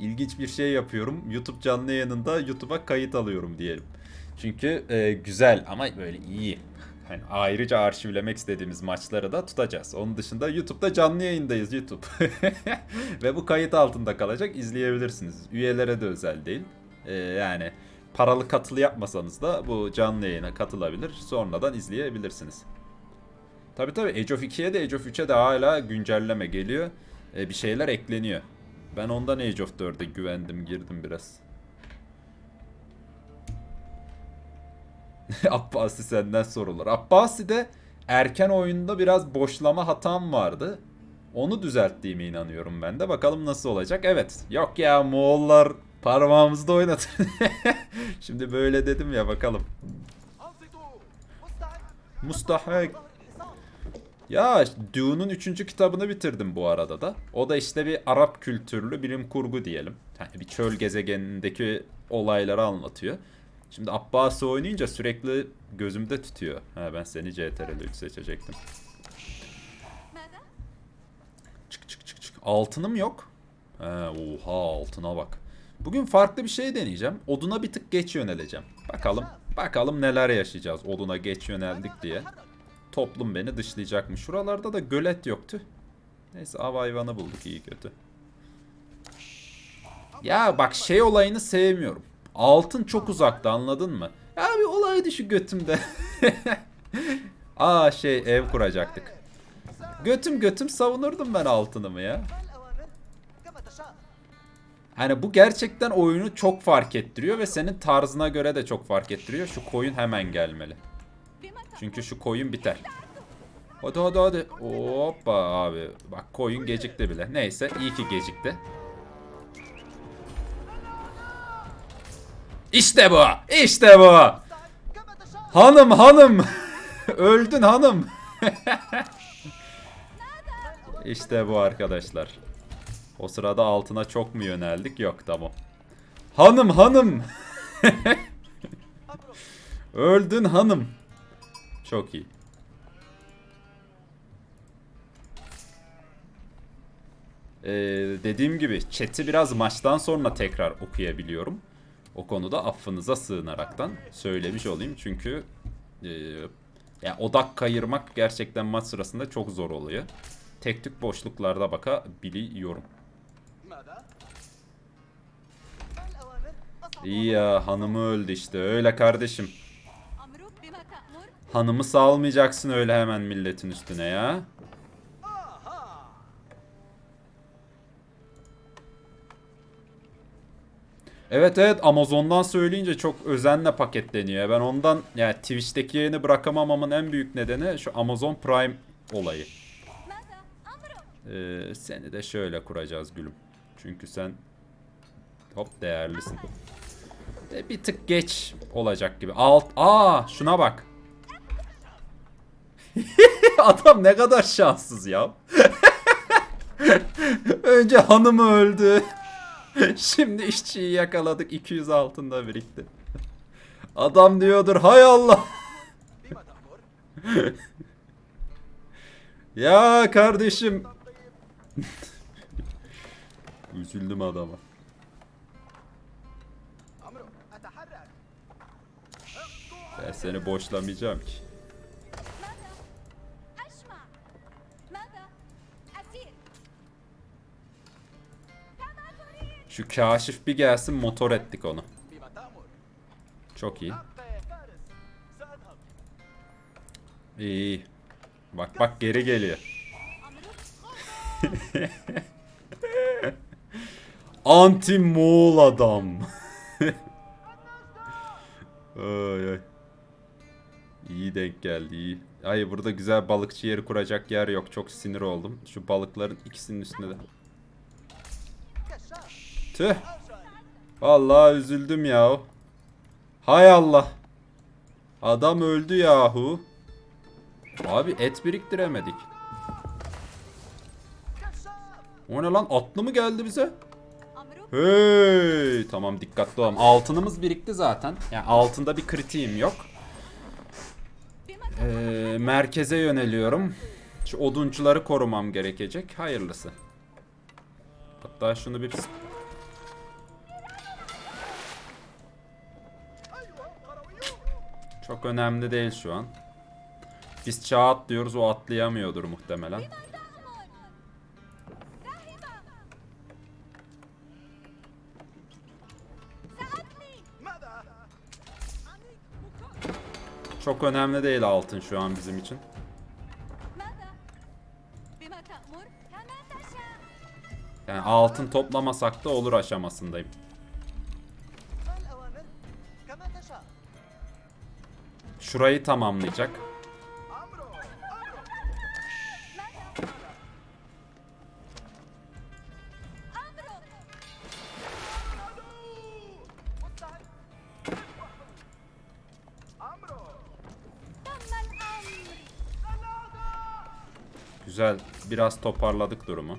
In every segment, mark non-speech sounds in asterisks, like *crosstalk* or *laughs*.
ilginç bir şey yapıyorum. YouTube canlı yayınında YouTube'a kayıt alıyorum diyelim. Çünkü e, güzel ama böyle iyi. Hani ayrıca arşivlemek istediğimiz maçları da tutacağız. Onun dışında YouTube'da canlı yayındayız YouTube. *laughs* Ve bu kayıt altında kalacak izleyebilirsiniz. Üyelere de özel değil. E, yani paralı katılı yapmasanız da bu canlı yayına katılabilir. Sonradan izleyebilirsiniz. Tabi tabi Age of 2'ye de Age of 3'e de hala güncelleme geliyor. E, bir şeyler ekleniyor. Ben ondan Age of 4'e güvendim girdim biraz. *laughs* Abbasi senden sorulur. Abbasi'de erken oyunda biraz boşlama hatam vardı. Onu düzelttiğime inanıyorum ben de. Bakalım nasıl olacak. Evet. Yok ya Moğollar parmağımızda oynatır. *laughs* Şimdi böyle dedim ya bakalım. Mustahak. Ya Dune'un 3. kitabını bitirdim bu arada da. O da işte bir Arap kültürlü bilim kurgu diyelim. Yani bir çöl gezegenindeki olayları anlatıyor. Şimdi Abbas'ı oynayınca sürekli gözümde tutuyor. Ha, ben seni CTRL 3 seçecektim. Çık çık çık çık. Altınım yok. He, oha altına bak. Bugün farklı bir şey deneyeceğim. Oduna bir tık geç yöneleceğim. Bakalım. Bakalım neler yaşayacağız oduna geç yöneldik diye toplum beni dışlayacakmış. Şuralarda da gölet yoktu. Neyse av hayvanı bulduk iyi kötü. Ya bak şey olayını sevmiyorum. Altın çok uzakta anladın mı? Ya bir olaydı şu götümde. *laughs* Aa şey ev kuracaktık. Götüm götüm savunurdum ben altınımı ya. Hani bu gerçekten oyunu çok fark ettiriyor ve senin tarzına göre de çok fark ettiriyor. Şu koyun hemen gelmeli. Çünkü şu koyun biter. Hadi hadi hadi. Hoppa abi. Bak koyun gecikti bile. Neyse iyi ki gecikti. İşte bu. İşte bu. Hanım hanım. *laughs* Öldün hanım. *laughs* işte bu arkadaşlar. O sırada altına çok mu yöneldik? Yok tamam. Hanım hanım. *laughs* Öldün hanım. Çok iyi. Ee, dediğim gibi chat'i biraz maçtan sonra tekrar okuyabiliyorum. O konuda affınıza sığınaraktan söylemiş olayım. Çünkü e, yani odak kayırmak gerçekten maç sırasında çok zor oluyor. Tek tük boşluklarda bakabiliyorum. İyi ya hanımı öldü işte öyle kardeşim. Hanımı salmayacaksın öyle hemen milletin üstüne ya. Evet evet Amazon'dan söyleyince çok özenle paketleniyor. Ben ondan yani Twitch'teki yayını bırakamamamın en büyük nedeni şu Amazon Prime olayı. Ee, seni de şöyle kuracağız gülüm. Çünkü sen hop değerlisin. De bir tık geç olacak gibi. Alt aa şuna bak. *laughs* Adam ne kadar şanssız ya. *laughs* Önce hanımı öldü. *laughs* Şimdi işçiyi yakaladık 200 altında birikti. Adam diyordur hay Allah. ya kardeşim. Üzüldüm adama. Ben seni boşlamayacağım ki. Şu kaşif bir gelsin motor ettik onu. Çok iyi. İyi. Bak bak geri geliyor. *laughs* Anti Moğol adam. *laughs* ay ay. İyi denk geldi iyi. Ay burada güzel balıkçı yeri kuracak yer yok. Çok sinir oldum. Şu balıkların ikisinin üstünde de Tüh. Vallahi üzüldüm yahu. Hay Allah. Adam öldü yahu. Abi et biriktiremedik. O ne lan atlı mı geldi bize? Hey tamam dikkatli olalım. Altınımız birikti zaten. Yani altında bir kritiğim yok. Ee, merkeze yöneliyorum. Şu oduncuları korumam gerekecek. Hayırlısı. Hatta şunu bir Çok önemli değil şu an. Biz çağ atlıyoruz o atlayamıyordur muhtemelen. Çok önemli değil altın şu an bizim için. Yani altın toplamasak da olur aşamasındayım. Şurayı tamamlayacak. Güzel. Biraz toparladık durumu.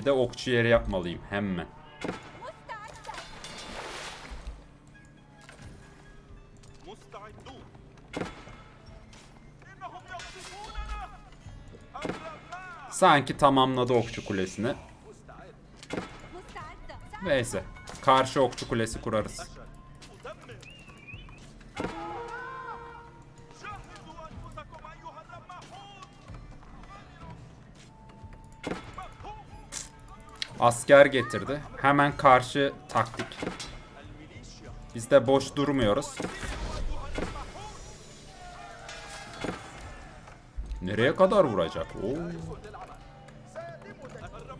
Bir de okçu yeri yapmalıyım hemen. Sanki tamamladı okçu kulesini. Neyse. Karşı okçu kulesi kurarız. Asker getirdi. Hemen karşı taktik. Biz de boş durmuyoruz. Nereye kadar vuracak? Oo.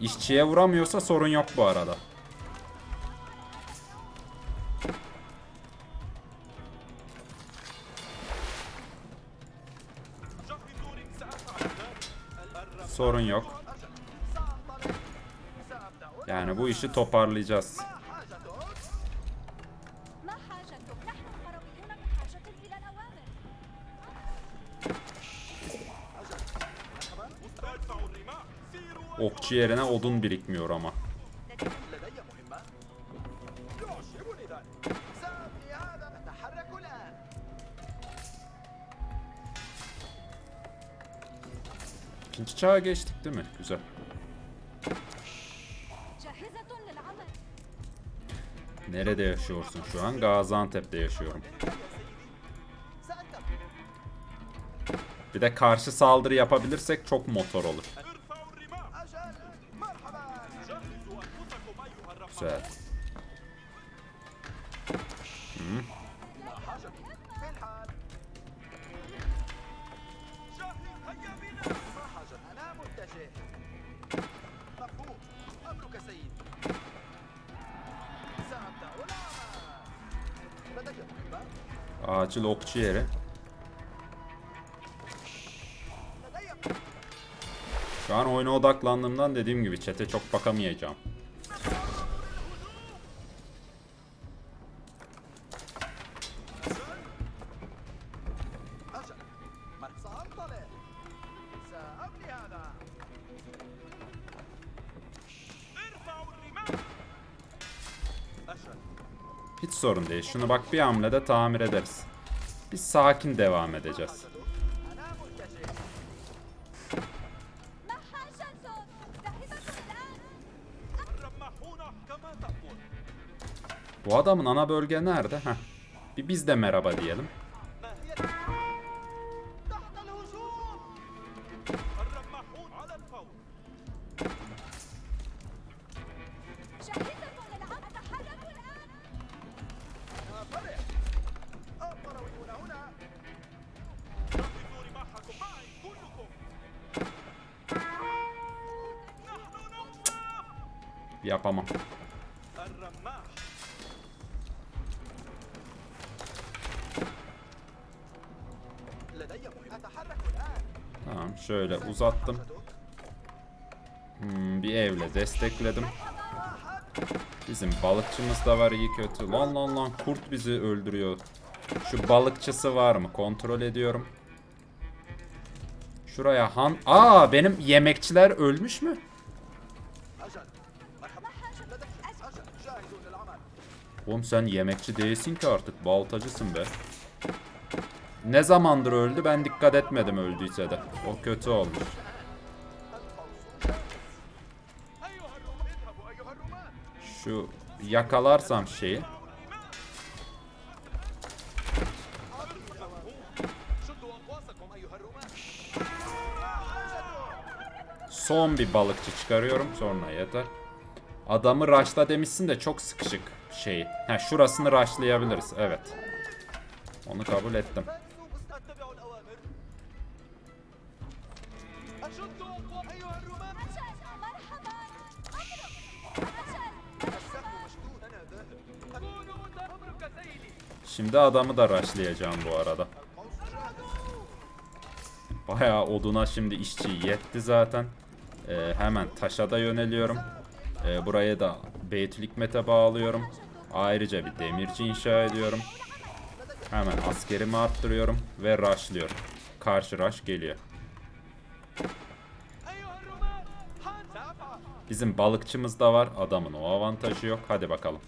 İşçiye vuramıyorsa sorun yok bu arada. Sorun yok. Yani bu işi toparlayacağız. Okçu yerine odun birikmiyor ama. İkinci çağa geçtik değil mi? Güzel. Nerede yaşıyorsun şu an? Gaziantep'te yaşıyorum. Bir de karşı saldırı yapabilirsek çok motor olur. Güzel. Acil okçu yeri. Şu an oyuna odaklandığımdan dediğim gibi çete çok bakamayacağım. Ee, şunu bak bir hamlede tamir ederiz. Biz sakin devam edeceğiz. Bu adamın ana bölge nerede? Heh. Bir biz de merhaba diyelim. Şöyle uzattım. Hmm, bir evle destekledim. Bizim balıkçımız da var iyi kötü. Lan lan lan kurt bizi öldürüyor. Şu balıkçısı var mı? Kontrol ediyorum. Şuraya han... Aa benim yemekçiler ölmüş mü? Oğlum sen yemekçi değilsin ki artık. Baltacısın be. Ne zamandır öldü ben dikkat etmedim öldüyse de. O kötü olmuş. Şu yakalarsam şeyi. Son bir balıkçı çıkarıyorum sonra yeter. Adamı raşla demişsin de çok sıkışık şeyi. Ha şurasını raşlayabiliriz evet. Onu kabul ettim. Şimdi adamı da raşlayacağım bu arada. Bayağı oduna şimdi işçi yetti zaten. Ee, hemen taşa da yöneliyorum. Ee, buraya da Beytül Hikmet'e bağlıyorum. Ayrıca bir demirci inşa ediyorum. Hemen askerimi arttırıyorum ve raşlıyorum. Karşı raş geliyor. Bizim balıkçımız da var. Adamın o avantajı yok. Hadi bakalım.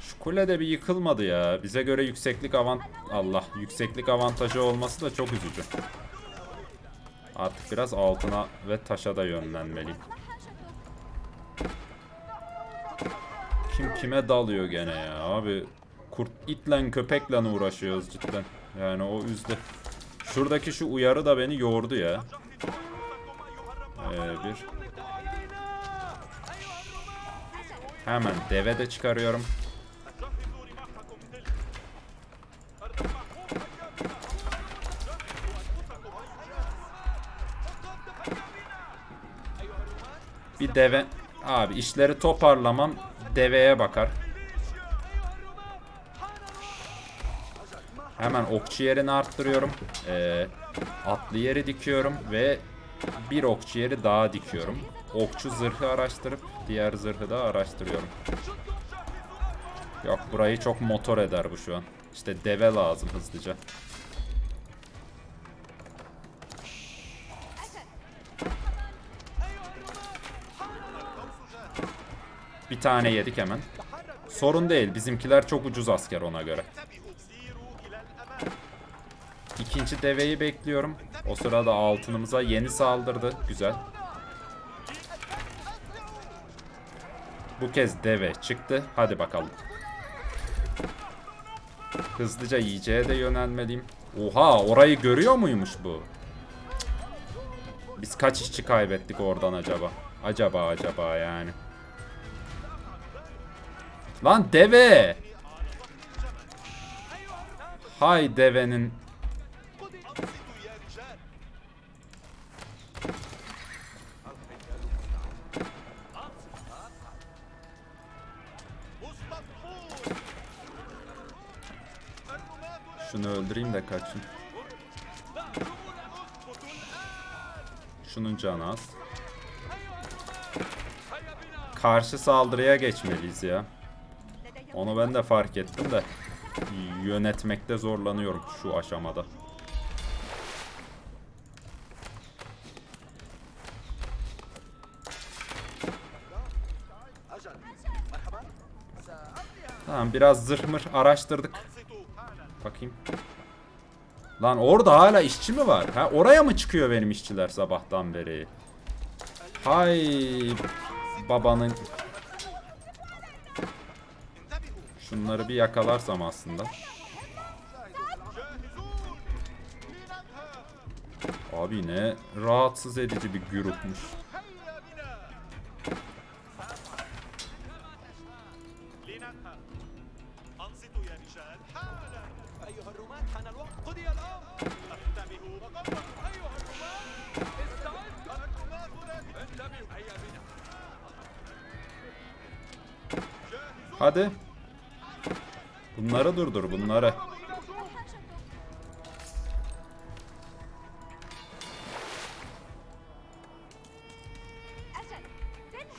Şu kule de bir yıkılmadı ya. Bize göre yükseklik avant Allah yükseklik avantajı olması da çok üzücü. Artık biraz altına ve taşa da yönlenmeliyim. Kim kime dalıyor gene ya abi. Kurt itle köpekle uğraşıyoruz cidden. Yani o üzdü. Şuradaki şu uyarı da beni yordu ya. Ee, bir. Hemen deve de çıkarıyorum. Bir deve... Abi işleri toparlamam deveye bakar. Hemen okçu yerini arttırıyorum. Ee, atlı yeri dikiyorum ve bir okçu yeri daha dikiyorum. Okçu zırhı araştırıp diğer zırhı da araştırıyorum. Yok burayı çok motor eder bu şu an. İşte deve lazım hızlıca. Bir tane yedik hemen. Sorun değil. Bizimkiler çok ucuz asker ona göre. İkinci deveyi bekliyorum. O sırada altınımıza yeni saldırdı. Güzel. Bu kez deve çıktı. Hadi bakalım. Hızlıca yiyeceğe de yönelmeliyim. Oha orayı görüyor muymuş bu? Biz kaç işçi kaybettik oradan acaba? Acaba acaba yani. Lan deve! Hay devenin Birini öldüreyim de kaçın. Şunun canı az. Karşı saldırıya geçmeliyiz ya. Onu ben de fark ettim de yönetmekte zorlanıyorum şu aşamada. Tamam biraz zırh mır araştırdık. Bakayım. Lan orada hala işçi mi var? Ha oraya mı çıkıyor benim işçiler sabahtan beri? Hay babanın Şunları bir yakalarsam aslında. Abi ne rahatsız edici bir grupmuş. Bunları durdur bunları.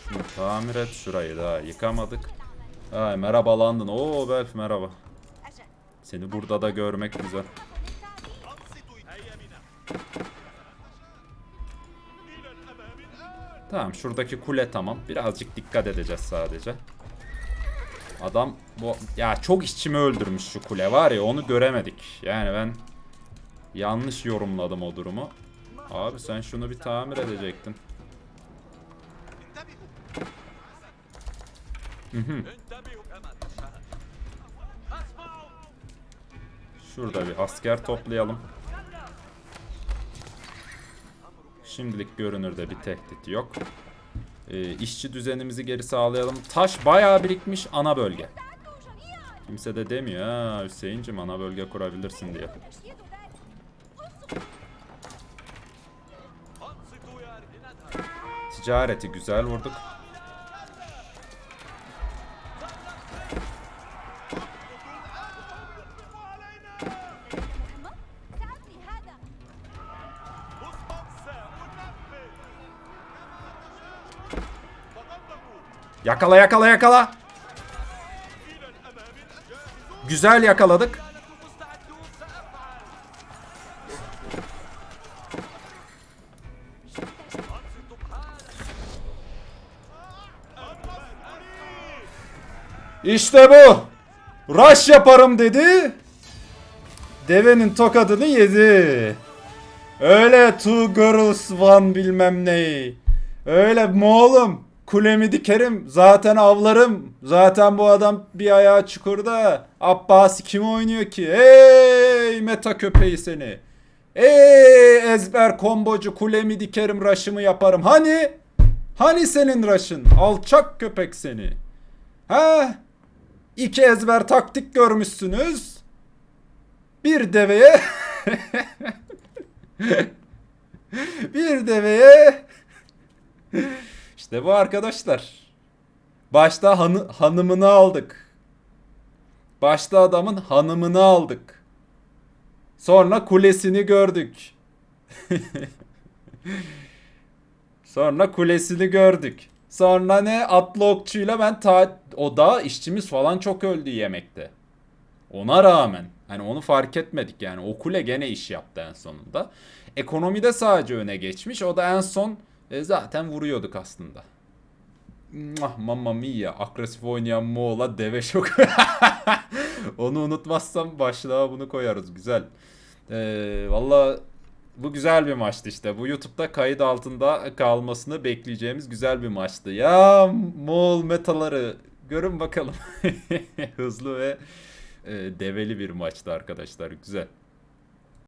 Şunu tamir et şurayı daha yıkamadık. Ay merhaba London. Oo Belf merhaba. Seni burada da görmek güzel. Tamam şuradaki kule tamam. Birazcık dikkat edeceğiz sadece. Adam bu ya çok işçimi öldürmüş şu kule var ya onu göremedik. Yani ben yanlış yorumladım o durumu. Abi sen şunu bir tamir edecektin. Şurada bir asker toplayalım. Şimdilik görünürde bir tehdit yok. E, işçi düzenimizi geri sağlayalım. Taş bayağı birikmiş ana bölge. Kimse de demiyor ha Hüseyin'cim ana bölge kurabilirsin diye. Ticareti güzel vurduk. Yakala yakala yakala. Güzel yakaladık. İşte bu. Rush yaparım dedi. Devenin tokadını yedi. Öyle two girls one bilmem neyi. Öyle mi oğlum? Kulemi dikerim. Zaten avlarım. Zaten bu adam bir ayağı çukurda. Abbasi kim oynuyor ki? Ey meta köpeği seni. Ey ezber kombocu kulemi dikerim raşımı yaparım. Hani? Hani senin raşın? Alçak köpek seni. Ha? İki ezber taktik görmüşsünüz. Bir deveye *laughs* bir deveye işte bu arkadaşlar. Başta hanı, hanımını aldık. Başta adamın hanımını aldık. Sonra kulesini gördük. *laughs* Sonra kulesini gördük. Sonra ne? Atlı okçuyla ben ta o da işçimiz falan çok öldü yemekte. Ona rağmen hani onu fark etmedik yani o kule gene iş yaptı en sonunda. Ekonomide sadece öne geçmiş. O da en son e, zaten vuruyorduk aslında. Mwah, Mamma mia. Agresif oynayan Moğol'a deve şok. *laughs* Onu unutmazsam başlığa bunu koyarız. Güzel. Ee, Valla bu güzel bir maçtı işte. Bu YouTube'da kayıt altında kalmasını bekleyeceğimiz güzel bir maçtı. Ya Moğol metaları görün bakalım. *laughs* Hızlı ve e, develi bir maçtı arkadaşlar. Güzel.